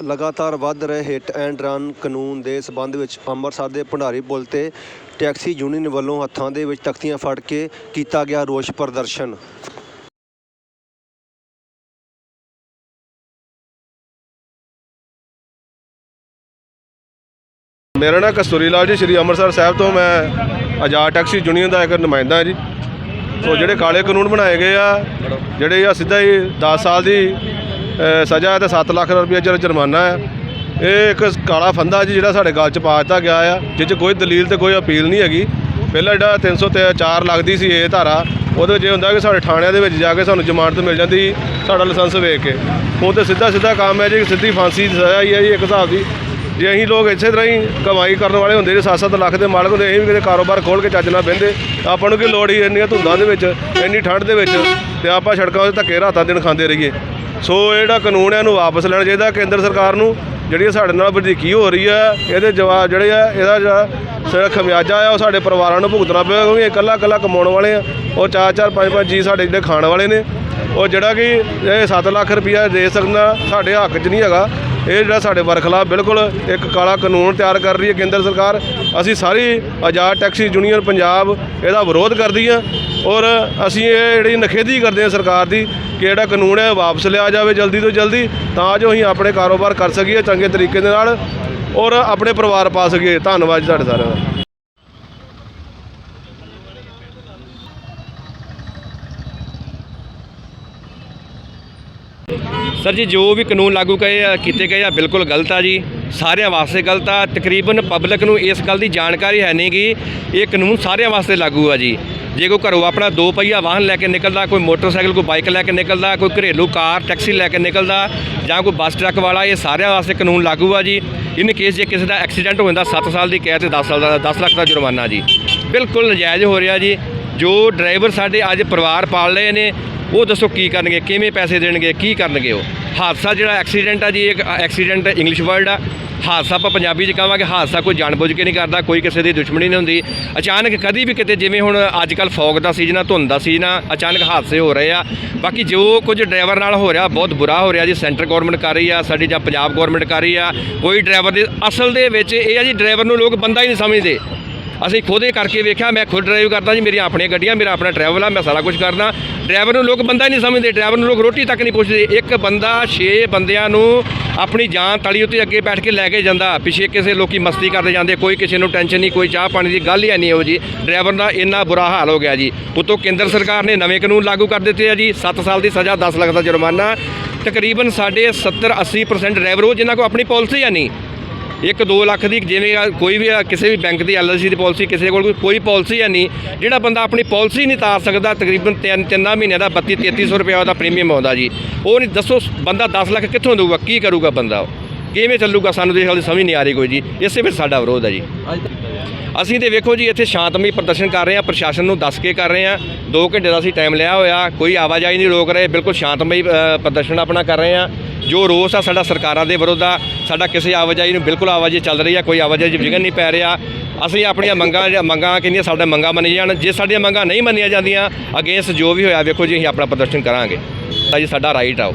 ਲਗਾਤਾਰ ਵੱਧ ਰਹੇ ਹਿੱਟ ਐਂਡ ਰਨ ਕਾਨੂੰਨ ਦੇ ਸਬੰਧ ਵਿੱਚ ਅੰਮ੍ਰਿਤਸਰ ਦੇ ਭੰਡਾਰੀ ਪੁਲ ਤੇ ਟੈਕਸੀ ਯੂਨੀਅਨ ਵੱਲੋਂ ਹੱਥਾਂ ਦੇ ਵਿੱਚ ਤਖਤੀਆਂ ਫੜ ਕੇ ਕੀਤਾ ਗਿਆ ਰੋਸ ਪ੍ਰਦਰਸ਼ਨ। ਮੇਰਾ ਨਾਮ ਕਸਤੂਰੀ ਲਾਲ ਜੀ, ਸ਼੍ਰੀ ਅੰਮ੍ਰਿਤਸਰ ਸਾਹਿਬ ਤੋਂ ਮੈਂ ਆਜ਼ਾਦ ਟੈਕਸੀ ਯੂਨੀਅਨ ਦਾ ਇੱਕ ਨੁਮਾਇੰਦਾ ਹਾਂ ਜੀ। ਸੋ ਜਿਹੜੇ ਕਾਲੇ ਕਾਨੂੰਨ ਬਣਾਏ ਗਏ ਆ, ਜਿਹੜੇ ਆ ਸਿੱਧਾ ਹੀ 10 ਸਾਲ ਦੀ ਸਜ਼ਾ ਹੈ ਤੇ 7 ਲੱਖ ਰੁਪਏ ਜਿਹੜਾ ਜੁਰਮਾਨਾ ਹੈ। ਇਹ ਇੱਕ ਕਾਲਾ ਫੰਦਾ ਜੀ ਜਿਹੜਾ ਸਾਡੇ ਗਲ 'ਚ ਪਾ ਦਿੱਤਾ ਗਿਆ ਆ। ਜਿਸ 'ਚ ਕੋਈ ਦਲੀਲ ਤੇ ਕੋਈ ਅਪੀਲ ਨਹੀਂ ਹੈਗੀ। ਪਹਿਲਾਂ ਜਿਹੜਾ 304 ਲੱਗਦੀ ਸੀ ਇਹ ਧਾਰਾ, ਉਹਦੇ ਵਿੱਚ ਇਹ ਹੁੰਦਾ ਕਿ ਸਾਡੇ ਥਾਣਿਆਂ ਦੇ ਵਿੱਚ ਜਾ ਕੇ ਸਾਨੂੰ ਜ਼ਮਾਨਤ ਮਿਲ ਜਾਂਦੀ ਸੀ ਸਾਡਾ ਲਾਇਸੈਂਸ ਵੇਖ ਕੇ। ਹੁਣ ਤੇ ਸਿੱਧਾ ਸਿੱਧਾ ਕੰਮ ਹੈ ਜੀ, ਸਿੱਧੀ ਫਾਂਸੀ ਦੀ ਸਜ਼ਾ ਹੀ ਹੈ ਜੀ ਇੱਕ ਹਿਸਾਬ ਦੀ। ਜੇ ਅਸੀਂ ਲੋਕ ਇਸੇ ਤਰ੍ਹਾਂ ਹੀ ਕਮਾਈ ਕਰਨ ਵਾਲੇ ਹੁੰਦੇ ਜੇ 7-7 ਲੱਖ ਦੇ ਮਾਲਕ ਹੁੰਦੇ, ਅਸੀਂ ਵੀ ਕਿਤੇ ਕਾਰੋਬਾਰ ਖੋਲ ਕੇ ਚੱਜ ਨਾਲ ਬਹਿੰਦੇ ਆਪਾਂ ਨੂੰ ਕੀ ਲੋੜ ਹੀ ਇੰਨੀਆਂ ਧੁੰਦਾਂ ਦੇ ਵਿੱਚ, ਇੰਨੀ ਠੰਡ ਦੇ ਵਿੱਚ? ਤੇ ਆਪਾਂ ਸੜਕਾਂ 'ਤੇ ਧੱਕੇ ਰਾਤਾਂ ਦਿਨ ਖਾਂਦੇ ਰਹੀਏ। ਸੋ ਇਹ ਜਿਹੜਾ ਕਾਨੂੰਨ ਹੈ, ਇਹਨੂੰ ਵਾਪਸ ਲੈਣਾ ਚਾਹੀਦਾ ਕੇਂਦਰ ਸਰਕਾਰ ਨੂੰ। ਜਿਹੜੀ ਸਾਡੇ ਨਾਲ ਵਧੀਕੀ ਹੋ ਰਹੀ ਹੈ, ਇਹਦੇ ਜਵਾਬ ਜਿਹੜੇ ਆ, ਇਹਦਾ ਜਿਹੜਾ ਜਿਹੜਾ ਖਮਿਆਜਾ ਆ, ਉਹ ਸਾਡੇ ਪਰਿਵਾਰਾਂ ਨੂੰ ਭੁਗਤਣਾ ਪਏਗਾ ਕਿਉਂਕਿ ਇਕੱਲਾ ਇਕੱਲਾ ਕਮਾਉਣ ਵਾਲੇ ਆ। ਉਹ ਚਾਰ ਚਾਰ, ਪੰਜ ਪੰਜ ਜੀ ਸਾਡੇ ਜਿਹੜੇ ਖਾਣ ਵਾਲੇ ਨੇ। ਉਹ ਜਿਹੜਾ ਕਿ ਇਹ 7 ਲੱਖ ਰੁਪਈਆ ਦੇ ਸਕਣਾ ਸਾਡੇ ਹੱਕ 'ਚ ਨਹੀਂ ਹੈਗਾ। ਇਹ ਜਿਹੜਾ ਸਾਡੇ ਵਰਖਲਾਫ ਬਿਲਕੁਲ ਇੱਕ ਕਾਲਾ ਕਾਨੂੰਨ ਤਿਆਰ ਕਰ ਰਹੀ ਹੈ ਕੇਂਦਰ ਸਰਕਾਰ। ਅਸੀਂ ਸਾਰੀ ਆਜ਼ਾਦ ਟੈਕਸੀ ਯੂਨੀਅਨ ਪੰਜਾਬ ਇਹਦਾ ਵਿਰੋਧ ਕਰਦੀ ਆ। ਔਰ ਅਸੀਂ ਇਹ ਜਿਹੜੀ ਨਖੇਦੀ ਕਰਦੇ ਹਾਂ ਸਰਕਾਰ ਦੀ ਕਿ ਜਿਹੜਾ ਕਾਨੂੰਨ ਹੈ, ਵਾਪਸ ਲਿਆ ਜਾਵੇ ਜਲਦੀ ਤੋਂ ਜਲਦੀ, ਤਾਂ ਜੋ ਅਸੀਂ ਆਪਣੇ ਕਾਰੋਬਾਰ ਕਰ ਸਕੀਏ ਚੰਗੇ ਤਰੀਕੇ ਦੇ ਨਾਲ ਔਰ ਆਪਣੇ ਪਰਿਵਾਰ ਪਾ ਸਕੀਏ। ਧੰਨਵਾਦ ਜੀ ਤੁਹਾਡੇ ਸਾਰਿਆਂ ਦਾ। ਸਰ ਜੀ, ਜੋ ਵੀ ਕਾਨੂੰਨ ਲਾਗੂ ਕਰੇ ਆ, ਕੀਤੇ ਗਏ ਆ, ਬਿਲਕੁਲ ਗਲਤ ਆ ਜੀ। ਸਾਰਿਆਂ ਵਾਸਤੇ ਗਲਤ ਆ। ਤਕਰੀਬਨ ਪਬਲਿਕ ਨੂੰ ਇਸ ਗੱਲ ਦੀ ਜਾਣਕਾਰੀ ਹੈ ਨਹੀਂ ਕਿ ਇਹ ਕਾਨੂੰਨ ਸਾਰਿਆਂ ਵਾਸਤੇ ਲਾਗੂ ਆ ਜੀ। ਜੇ ਕੋਈ ਘਰੋਂ ਆਪਣਾ ਦੋ ਪਹੀਆ ਵਾਹਨ ਲੈ ਕੇ ਨਿਕਲਦਾ, ਕੋਈ ਮੋਟਰਸਾਈਕਲ, ਕੋਈ ਬਾਈਕ ਲੈ ਕੇ ਨਿਕਲਦਾ, ਕੋਈ ਘਰੇਲੂ ਕਾਰ, ਟੈਕਸੀ ਲੈ ਕੇ ਨਿਕਲਦਾ, ਜਾਂ ਕੋਈ ਬੱਸ, ਟਰੱਕ ਵਾਲਾ, ਇਹ ਸਾਰਿਆਂ ਵਾਸਤੇ ਕਾਨੂੰਨ ਲਾਗੂ ਆ ਜੀ। ਇਨ ਕੇਸ ਜੇ ਕਿਸੇ ਦਾ ਐਕਸੀਡੈਂਟ ਹੋ ਜਾਂਦਾ 7 ਸਾਲ ਦੀ ਕੈਦ ਤੇ 10 ਸਾਲ ਦਾ 10 ਲੱਖ ਦਾ ਜੁਰਮਾਨਾ ਜੀ। ਬਿਲਕੁਲ ਨਜਾਇਜ਼ ਹੋ ਰਿਹਾ ਜੀ। ਜੋ ਡਰਾਈਵਰ ਸਾਡੇ ਅੱਜ ਪਰਿਵਾਰ ਪਾਲ ਰਹੇ ਨੇ ਉਹ ਦੱਸੋ ਕੀ ਕਰਨਗੇ, ਕਿਵੇਂ ਪੈਸੇ ਦੇਣਗੇ, ਕੀ ਕਰਨਗੇ ਉਹ? ਹਾਦਸਾ ਜਿਹੜਾ ਐਕਸੀਡੈਂਟ ਆ ਜੀ ਇੱਕ ਐਕਸੀਡੈਂਟ ਇੰਗਲਿਸ਼ ਵਰਡ ਆ। ਹਾਦਸਾ ਆਪਾਂ ਪੰਜਾਬੀ 'ਚ ਕਹਾਂਗੇ, ਹਾਦਸਾ ਕੋਈ ਜਾਣਬੁੱਝ ਕੇ ਨਹੀਂ ਕਰਦਾ, ਕੋਈ ਕਿਸੇ ਦੀ ਦੁਸ਼ਮਣੀ ਨਹੀਂ ਹੁੰਦੀ। ਅਚਾਨਕ ਕਦੀ ਵੀ ਕਿਤੇ, ਜਿਵੇਂ ਹੁਣ ਅੱਜ ਕੱਲ ਫੌਗ ਦਾ ਸੀਜ਼ਨ ਆ, ਧੁੰਦ ਦਾ ਸੀਜ਼ਨ ਆ, ਅਚਾਨਕ ਹਾਦਸੇ ਹੋ ਰਹੇ ਆ। ਬਾਕੀ ਜੋ ਕੁਝ ਡਰਾਈਵਰ ਨਾਲ ਹੋ ਰਿਹਾ, ਬਹੁਤ ਬੁਰਾ ਹੋ ਰਿਹਾ ਜੀ, ਸੈਂਟਰ ਗਵਰਨਮੈਂਟ ਕਰ ਰਹੀ ਆ, ਸਾਡੀ ਜਾਂ ਪੰਜਾਬ ਗਵਰਨਮੈਂਟ ਕਰ ਰਹੀ ਆ। ਕੋਈ ਡਰਾਈਵਰ ਦੀ, ਅਸਲ ਦੇ ਵਿੱਚ ਇਹ ਆ ਜੀ, ਡਰਾਈਵਰ ਨੂੰ ਲੋਕ ਬੰਦਾ ਹੀ ਨਹੀਂ ਸਮਝਦੇ। ਅਸੀਂ ਖੁਦ ਇਹ ਕਰਕੇ ਵੇਖਿਆ, ਮੈਂ ਖੁਦ ਡਰਾਈਵ ਕਰਦਾ ਜੀ, ਮੇਰੀਆਂ ਆਪਣੀਆਂ ਗੱਡੀਆਂ, ਮੇਰਾ ਆਪਣਾ ਟਰੈਵਲ ਆ, ਮੈਂ ਸਾਰਾ ਕੁਝ ਕਰਦਾ। ਡਰਾਈਵਰ ਨੂੰ ਲੋਕ ਬੰਦਾ ਨਹੀਂ ਸਮਝਦੇ ਡਰਾਈਵਰ ਨੂੰ ਲੋਕ ਰੋਟੀ ਤੱਕ ਨਹੀਂ ਪੁੱਛਦੇ। ਇੱਕ ਬੰਦਾ 6 ਬੰਦਿਆਂ ਨੂੰ ਆਪਣੀ ਜਾਨ ਤਲੀ ਉੱਤੇ ਅੱਗੇ ਬੈਠ ਕੇ ਲੈ ਕੇ ਜਾਂਦਾ। ਪਿੱਛੇ ਕਿਸੇ ਲੋਕੀ ਮਸਤੀ ਕਰਦੇ ਜਾਂਦੇ, ਕੋਈ ਕਿਸੇ ਨੂੰ ਟੈਨਸ਼ਨ ਨਹੀਂ, ਕੋਈ ਚਾਹ ਪਾਣੀ ਦੀ ਗੱਲ ਹੀ ਨਹੀਂ ਇਹੋ ਜੀ ਡਰਾਈਵਰ ਦਾ ਇੰਨਾ ਬੁਰਾ ਹਾਲ ਹੋ ਗਿਆ ਜੀ। ਉਤੋਂ ਕੇਂਦਰ ਸਰਕਾਰ ਨੇ ਨਵੇਂ ਕਾਨੂੰਨ ਲਾਗੂ ਕਰ ਦਿੱਤੇ ਆ ਜੀ। 7 ਸਾਲ ਦੀ ਸਜ਼ਾ 10 ਲੱਖ ਦਾ ਜੁਰਮਾਨਾ। ਤਕਰੀਬਨ ਸਾਡੇ 70 80% ਡਰਾਈਵਰ ਉਹ ਜਿਨ੍ਹਾਂ ਕੋਲ ਆਪਣੀ ਪਾਲਿਸੀ ਆ ਨਹੀਂ। ਇੱਕ 2 ਲੱਖ ਦੀ ਜਿਵੇਂ ਕੋਈ ਵੀ ਕਿਸੇ ਵੀ ਬੈਂਕ ਦੀ ਐਲਆਈਸੀ ਦੀ ਪਾਲਿਸੀ, ਕਿਸੇ ਕੋਲ ਕੋਈ- ਕੋਈ ਪਾਲਿਸੀ ਹੈ ਨਹੀਂ, ਜਿਹੜਾ ਬੰਦਾ ਆਪਣੀ ਪਾਲਿਸੀ ਨਹੀਂ ਤਾਰ ਸਕਦਾ, ਤਕਰੀਬਨ ਤਿੰਨ ਤਿੰਨਾਂ ਮਹੀਨਿਆਂ ਦਾ 32 3300 ਰੁਪਏ ਉਹਦਾ ਪ੍ਰੀਮੀਅਮ ਆਉਂਦਾ ਜੀ। ਉਹ ਨਹੀਂ, ਦੱਸੋ ਬੰਦਾ 10 ਲੱਖ ਕਿੱਥੋਂ ਦੇਊਗਾ, ਕੀ ਕਰੂਗਾ ਬੰਦਾ ਉਹ? ਕਿਵੇਂ ਚੱਲੂਗਾ? ਸਾਨੂੰ ਤੇ ਹਾਲੇ ਸਮਝ ਨਹੀਂ ਆ ਰਹੀ ਕੋਈ ਜੀ। ਇਸੇ ਵਿੱਚ ਸਾਡਾ ਵਿਰੋਧ ਹੈ ਜੀ। ਅਸੀਂ ਤੇ ਵੇਖੋ ਜੀ, ਇੱਥੇ ਸ਼ਾਂਤਮਈ ਪ੍ਰਦਰਸ਼ਨ ਕਰ ਰਹੇ ਹਾਂ, ਪ੍ਰਸ਼ਾਸਨ ਨੂੰ ਦੱਸ ਕੇ ਕਰ ਰਹੇ ਹਾਂ। 2 ਘੰਟੇ ਦਾ ਅਸੀਂ ਟਾਈਮ ਲਿਆ ਹੋਇਆ, ਕੋਈ ਆਵਾਜਾਈ ਨਹੀਂ ਰੋਕ ਰਹੇ, ਬਿਲਕੁਲ ਸ਼ਾਂਤਮਈ ਪ੍ਰਦਰਸ਼ਨ ਆਪਣਾ ਕਰ ਰਹੇ ਹਾਂ। ਜੋ ਰੋਸ ਆ ਸਾਡਾ ਸਰਕਾਰਾਂ ਦੇ ਵਿਰੁੱਧ ਆ ਸਾਡਾ ਕਿਸੇ ਆਵਾਜਾਈ ਨੂੰ ਬਿਲਕੁਲ ਆਵਾਜਾਈ ਚੱਲ ਰਹੀ ਹੈ ਕੋਈ ਆਵਾਜਾਈ 'ਚ ਵਿਘਨ ਨਹੀਂ ਪੈ ਰਿਹਾ। ਅਸੀਂ ਆਪਣੀਆਂ ਮੰਗਾਂ ਜਾਂ ਮੰਗਾਂ ਕਿੰਨੀਆਂ ਸਾਡਾ ਮੰਗਾਂ ਮੰਨੀਆਂ ਜਾਣ, ਜੇ ਸਾਡੀਆਂ ਮੰਗਾਂ ਨਹੀਂ ਮੰਨੀਆਂ ਜਾਂਦੀਆਂ, ਅਗੇਂਸਟ ਜੋ ਵੀ ਹੋਇਆ, ਵੇਖੋ ਜੀ, ਅਸੀਂ ਆਪਣਾ ਪ੍ਰਦਰਸ਼ਨ ਕਰਾਂਗੇ। ਤਾਂ ਜੀ, ਸਾਡਾ ਰਾਈਟ ਆ ਉਹ।